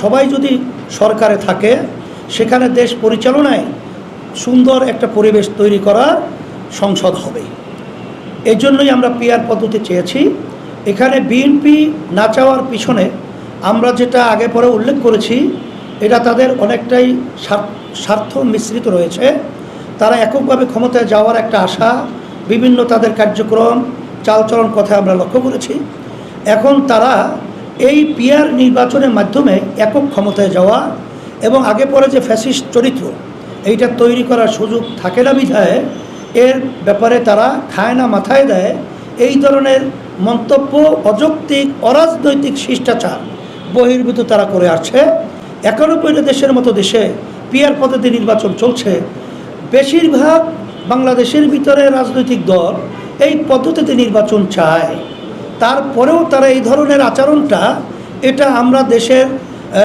সবাই যদি সরকারে থাকে, সেখানে দেশ পরিচালনায় সুন্দর একটা পরিবেশ তৈরি করার সংসদ হবে। এই জন্যই আমরা পিয়ার পদ্ধতি চেয়েছি। এখানে বিএনপি না চাওয়ার পিছনে আমরা যেটা আগে পরে উল্লেখ করেছি, এটা তাদের অনেকটাই স্বার্থ মিশ্রিত রয়েছে। তারা এককভাবে ক্ষমতায় যাওয়ার একটা আশা, বিভিন্ন তাদের কার্যক্রম, চালচলন কথা আমরা লক্ষ্য করেছি। এখন তারা এই পিয়ার নির্বাচনের মাধ্যমে একক ক্ষমতায় যাওয়া এবং আগে পরে যে ফ্যাসিস্ট চরিত্র, এইটা তৈরি করার সুযোগ থাকে না বিধায় এর ব্যাপারে তারা খায় না মাথায় দেয়। এই ধরনের মন্তব্য, অযৌক্তিক, অরাজনৈতিক শিষ্টাচার বহির্ভূত তারা করে আসছে। একানব্বইটা দেশের মতো দেশে পিয়ার পদ্ধতি নির্বাচন চলছে। বেশিরভাগ বাংলাদেশের ভিতরে রাজনৈতিক দল এই পদ্ধতিতে নির্বাচন চায়। তারপরেও তারা এই ধরনের আচরণটা এটা আমরা দেশের